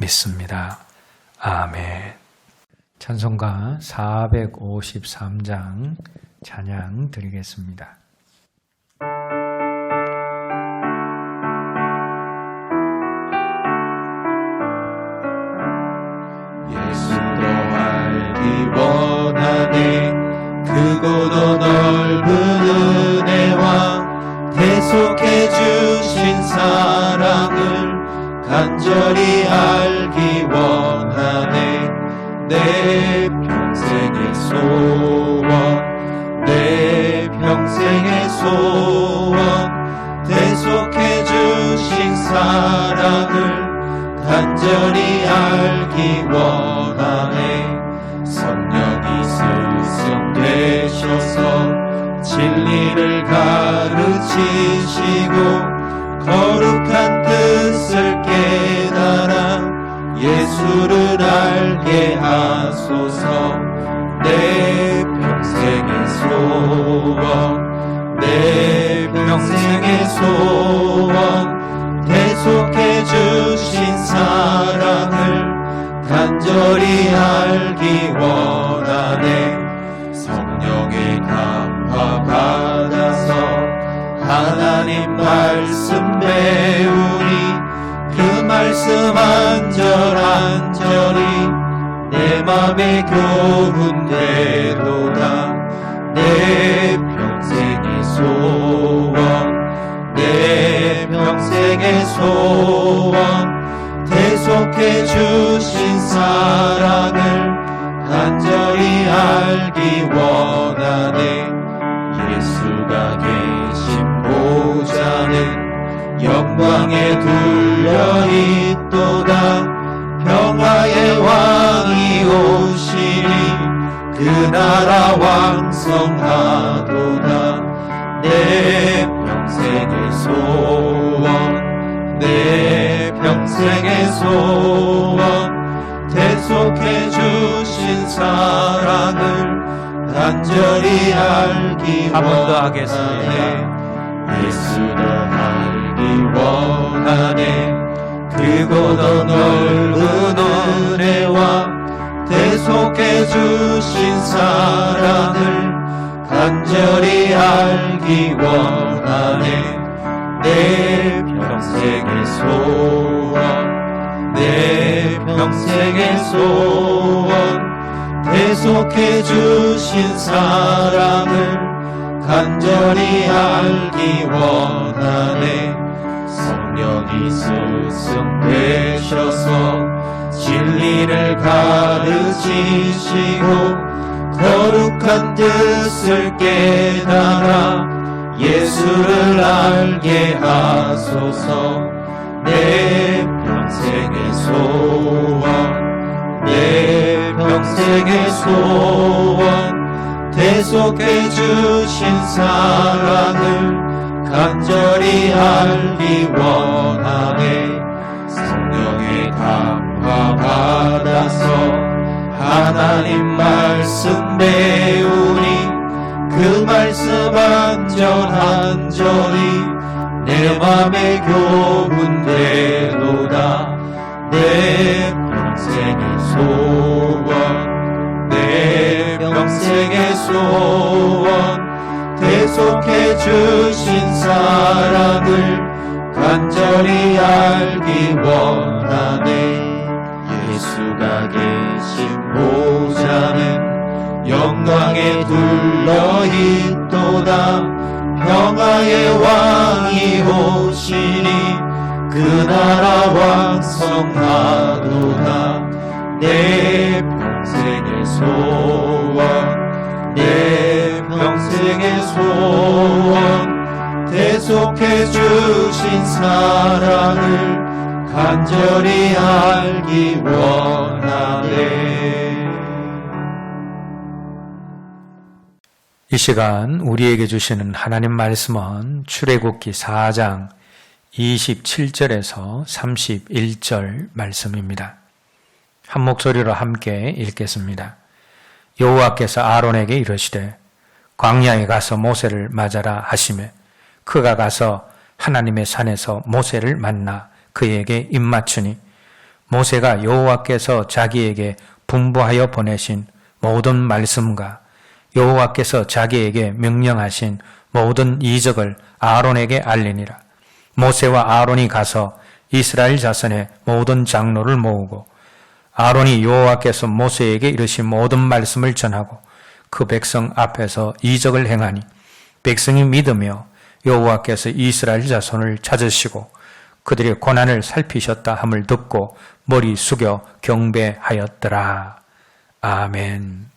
믿습니다. 아멘. 찬송가 453장 찬양 드리겠습니다. 예수도 알기 원하네 원하네 성령이 스승 되셔서 진리를 가르치시고 거룩한 뜻을 깨달아 예수를 알게 하소서. 내 평생의 소원 내 평생의 소원 대속해 주신 평생의 소원 대속해 주신 사랑을 간절히 알기 원하네. 예수가 계신 보좌는 영광에 둘려 있도다. 평화의 왕이 오시니 그 나라 왕성하도다. 내 생의 소원 대속해 주신 사랑을 간절히 알기 한번더 하겠습니다. 예수도 알기 원하네. 크고도 넓은 은혜와 대속해 주신 사랑을 간절히 알기 원하네 평생의 소원 대속해 주신 사랑을 간절히 알기 원하네. 성령이 스승 되셔서 진리를 가르치시고 거룩한 뜻을 깨달아 예수를 알게 하소서. 내 평생의 소원 내 평생의 소원. 대속해 주신 사랑을 간절히 알기 원하네. 성령의 감화 받아서 하나님 말씀 배우니 그 말씀 안전 한절히 내 맘에 교훈되도다 내 평생의 소원 내 평생의 소원. 대속해 주신 사랑을 간절히 알기 원하네. 예수가 계신 보좌는 영광에 둘러 있도다. 평화의 왕이 오시니 그 나라 왕성하도다. 내 평생의 소원 내 평생의 소원. 대속해 주신 사랑을 간절히 알기 원하네. 이 시간 우리에게 주시는 하나님 말씀은 출애굽기 4장 27절에서 31절 말씀입니다. 한 목소리로 함께 읽겠습니다. 여호와께서 아론에게 이르시되 광야에 가서 모세를 맞아라 하시매 그가 가서 하나님의 산에서 모세를 만나 그에게 입맞추니 모세가 여호와께서 자기에게 분부하여 보내신 모든 말씀과 여호와께서 자기에게 명령하신 모든 이적을 아론에게 알리니라. 모세와 아론이 가서 이스라엘 자손의 모든 장로를 모으고 아론이 여호와께서 모세에게 이르신 모든 말씀을 전하고 그 백성 앞에서 이적을 행하니 백성이 믿으며 여호와께서 이스라엘 자손을 찾으시고 그들의 고난을 살피셨다 함을 듣고 머리 숙여 경배하였더라. 아멘.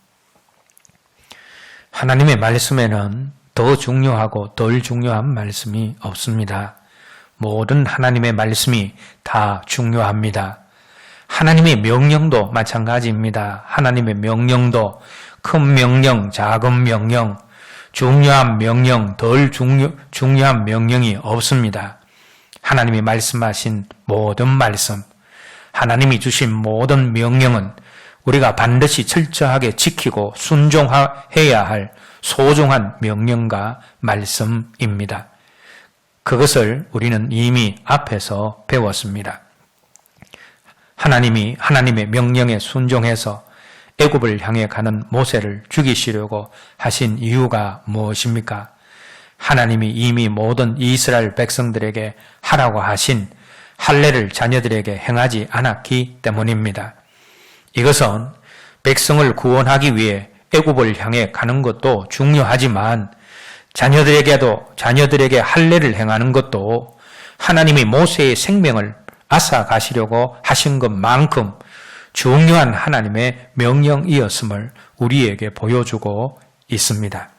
하나님의 말씀에는 더 중요하고 덜 중요한 말씀이 없습니다. 모든 하나님의 말씀이 다 중요합니다. 하나님의 명령도 마찬가지입니다. 하나님의 명령도 큰 명령, 작은 명령, 중요한 명령, 덜 중요, 중요한 명령이 없습니다. 하나님이 말씀하신 모든 말씀, 하나님이 주신 모든 명령은 우리가 반드시 철저하게 지키고 순종해야 할 소중한 명령과 말씀입니다. 그것을 우리는 이미 앞에서 배웠습니다. 하나님이 하나님의 명령에 순종해서 애굽을 향해 가는 모세를 죽이시려고 하신 이유가 무엇입니까? 하나님이 이미 모든 이스라엘 백성들에게 하라고 하신 할례를 자녀들에게 행하지 않았기 때문입니다. 이것은 백성을 구원하기 위해 애굽을 향해 가는 것도 중요하지만 자녀들에게도 자녀들에게 할례를 행하는 것도 하나님이 모세의 생명을 앗아 가시려고 하신 것만큼 중요한 하나님의 명령이었음을 우리에게 보여주고 있습니다.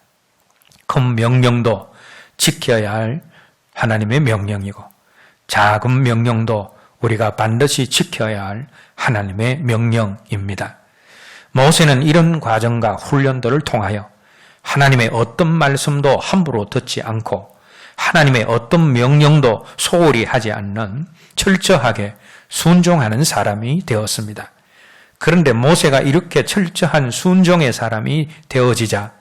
큰 명령도 지켜야 할 하나님의 명령이고 작은 명령도 우리가 반드시 지켜야 할 하나님의 명령입니다. 모세는 이런 과정과 훈련들을 통하여 하나님의 어떤 말씀도 함부로 듣지 않고 하나님의 어떤 명령도 소홀히 하지 않는 철저하게 순종하는 사람이 되었습니다. 그런데 모세가 이렇게 철저한 순종의 사람이 되어지자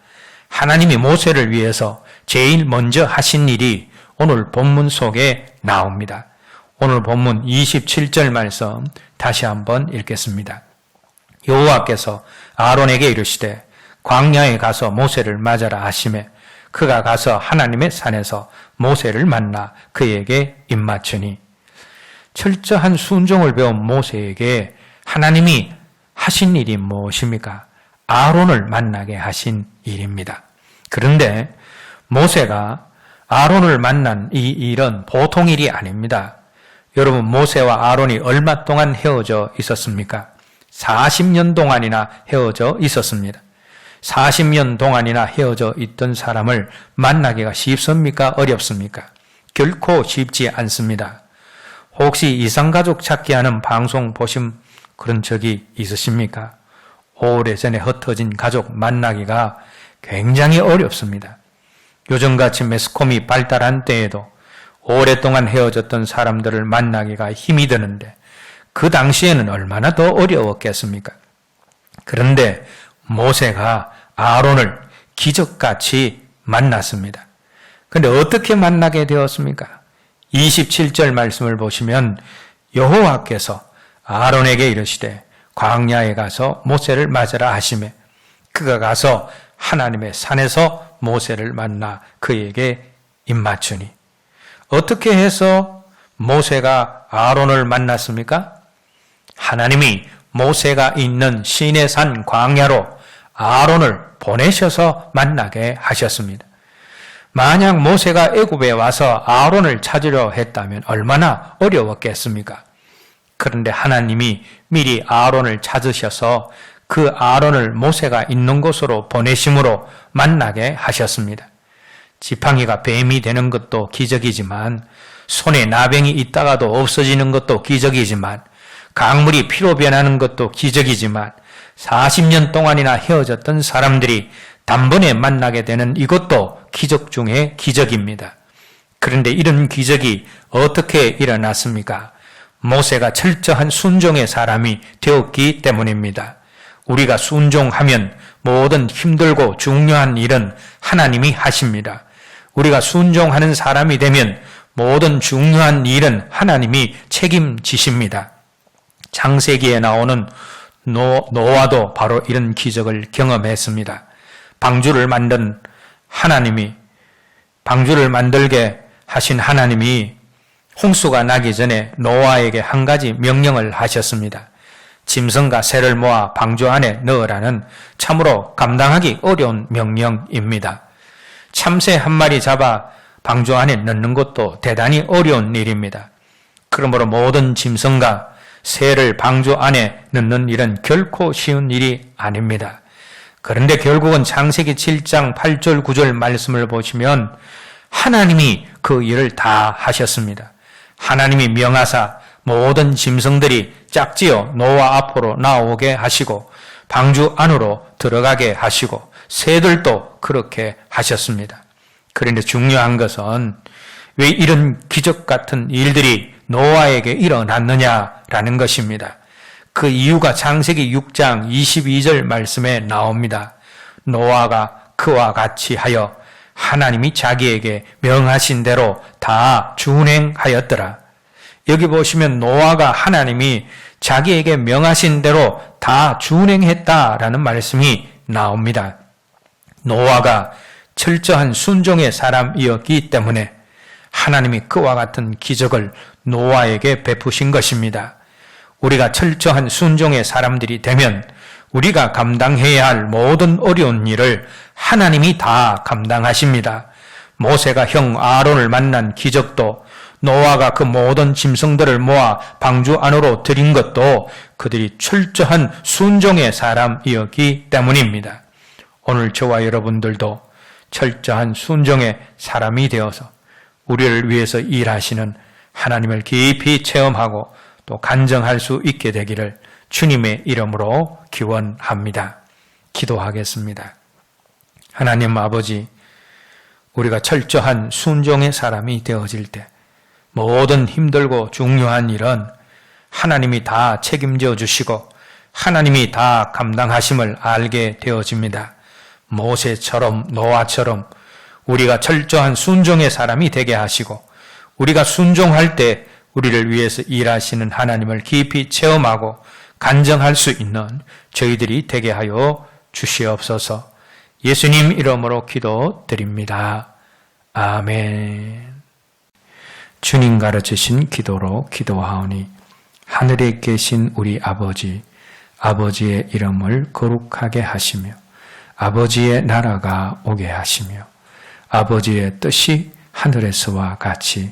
하나님이 모세를 위해서 제일 먼저 하신 일이 오늘 본문 속에 나옵니다. 오늘 본문 27절 말씀 다시 한번 읽겠습니다. 여호와께서 아론에게 이르시되 광야에 가서 모세를 맞아라 하심에 그가 가서 하나님의 산에서 모세를 만나 그에게 입맞추니 철저한 순종을 배운 모세에게 하나님이 하신 일이 무엇입니까? 아론을 만나게 하신 일입니다. 그런데 모세가 아론을 만난 이 일은 보통 일이 아닙니다. 여러분 모세와 아론이 얼마 동안 헤어져 있었습니까? 40년 동안이나 헤어져 있었습니다. 40년 동안이나 헤어져 있던 사람을 만나기가 쉽습니까? 어렵습니까? 결코 쉽지 않습니다. 혹시 이상가족 찾기 하는 방송 보신 그런 적이 있으십니까? 오래전에 흩어진 가족 만나기가 굉장히 어렵습니다. 요즘같이 매스컴이 발달한 때에도 오랫동안 헤어졌던 사람들을 만나기가 힘이 드는데 그 당시에는 얼마나 더 어려웠겠습니까? 그런데 모세가 아론을 기적같이 만났습니다. 그런데 어떻게 만나게 되었습니까? 27절 말씀을 보시면 여호와께서 아론에게 이르시되 광야에 가서 모세를 맞으라 하심에 그가 가서 하나님의 산에서 모세를 만나 그에게 입맞추니 어떻게 해서 모세가 아론을 만났습니까? 하나님이 모세가 있는 시내산 광야로 아론을 보내셔서 만나게 하셨습니다. 만약 모세가 애굽에 와서 아론을 찾으려 했다면 얼마나 어려웠겠습니까? 그런데 하나님이 미리 아론을 찾으셔서 그 아론을 모세가 있는 곳으로 보내심으로 만나게 하셨습니다. 지팡이가 뱀이 되는 것도 기적이지만 손에 나병이 있다가도 없어지는 것도 기적이지만 강물이 피로 변하는 것도 기적이지만 40년 동안이나 헤어졌던 사람들이 단번에 만나게 되는 이것도 기적 중의 기적입니다. 그런데 이런 기적이 어떻게 일어났습니까? 모세가 철저한 순종의 사람이 되었기 때문입니다. 우리가 순종하면 모든 힘들고 중요한 일은 하나님이 하십니다. 우리가 순종하는 사람이 되면 모든 중요한 일은 하나님이 책임지십니다. 장세기에 나오는 노, 노아도 바로 이런 기적을 경험했습니다. 방주를 만든 하나님이 방주를 만들게 하신 하나님이 홍수가 나기 전에 노아에게 한 가지 명령을 하셨습니다. 짐승과 새를 모아 방주 안에 넣으라는 참으로 감당하기 어려운 명령입니다. 참새 한 마리 잡아 방주 안에 넣는 것도 대단히 어려운 일입니다. 그러므로 모든 짐승과 새를 방주 안에 넣는 일은 결코 쉬운 일이 아닙니다. 그런데 결국은 창세기 7장 8절 9절 말씀을 보시면 하나님이 그 일을 다 하셨습니다. 하나님이 명하사 모든 짐승들이 짝지어 노아 앞으로 나오게 하시고 방주 안으로 들어가게 하시고 새들도 그렇게 하셨습니다. 그런데 중요한 것은 왜 이런 기적 같은 일들이 노아에게 일어났느냐라는 것입니다. 그 이유가 창세기 6장 22절 말씀에 나옵니다. 노아가 그와 같이 하여 하나님이 자기에게 명하신 대로 다 준행하였더라. 여기 보시면 노아가 하나님이 자기에게 명하신 대로 다 준행했다라는 말씀이 나옵니다. 노아가 철저한 순종의 사람이었기 때문에 하나님이 그와 같은 기적을 노아에게 베푸신 것입니다. 우리가 철저한 순종의 사람들이 되면 우리가 감당해야 할 모든 어려운 일을 하나님이 다 감당하십니다. 모세가 형 아론을 만난 기적도 노아가 그 모든 짐승들을 모아 방주 안으로 들인 것도 그들이 철저한 순종의 사람이었기 때문입니다. 오늘 저와 여러분들도 철저한 순종의 사람이 되어서 우리를 위해서 일하시는 하나님을 깊이 체험하고 또 간정할 수 있게 되기를 주님의 이름으로 기원합니다. 기도하겠습니다. 하나님 아버지, 우리가 철저한 순종의 사람이 되어질 때 모든 힘들고 중요한 일은 하나님이 다 책임져 주시고 하나님이 다 감당하심을 알게 되어집니다. 모세처럼 노아처럼 우리가 철저한 순종의 사람이 되게 하시고 우리가 순종할 때 우리를 위해서 일하시는 하나님을 깊이 체험하고 간정할 수 있는 저희들이 되게 하여 주시옵소서. 예수님 이름으로 기도드립니다. 아멘. 주님 가르치신 기도로 기도하오니 하늘에 계신 우리 아버지 아버지의 이름을 거룩하게 하시며 아버지의 나라가 오게 하시며 아버지의 뜻이 하늘에서와 같이